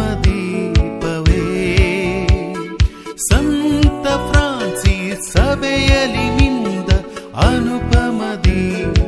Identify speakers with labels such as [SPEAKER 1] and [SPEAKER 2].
[SPEAKER 1] ಅನುಪಮ ಸಂತ ಫ್ರಾನ್ಸಿಸ್ ಸಭೆಯಲ್ಲಿ ನಿಂದ ಅನುಪಮ ದೀಪ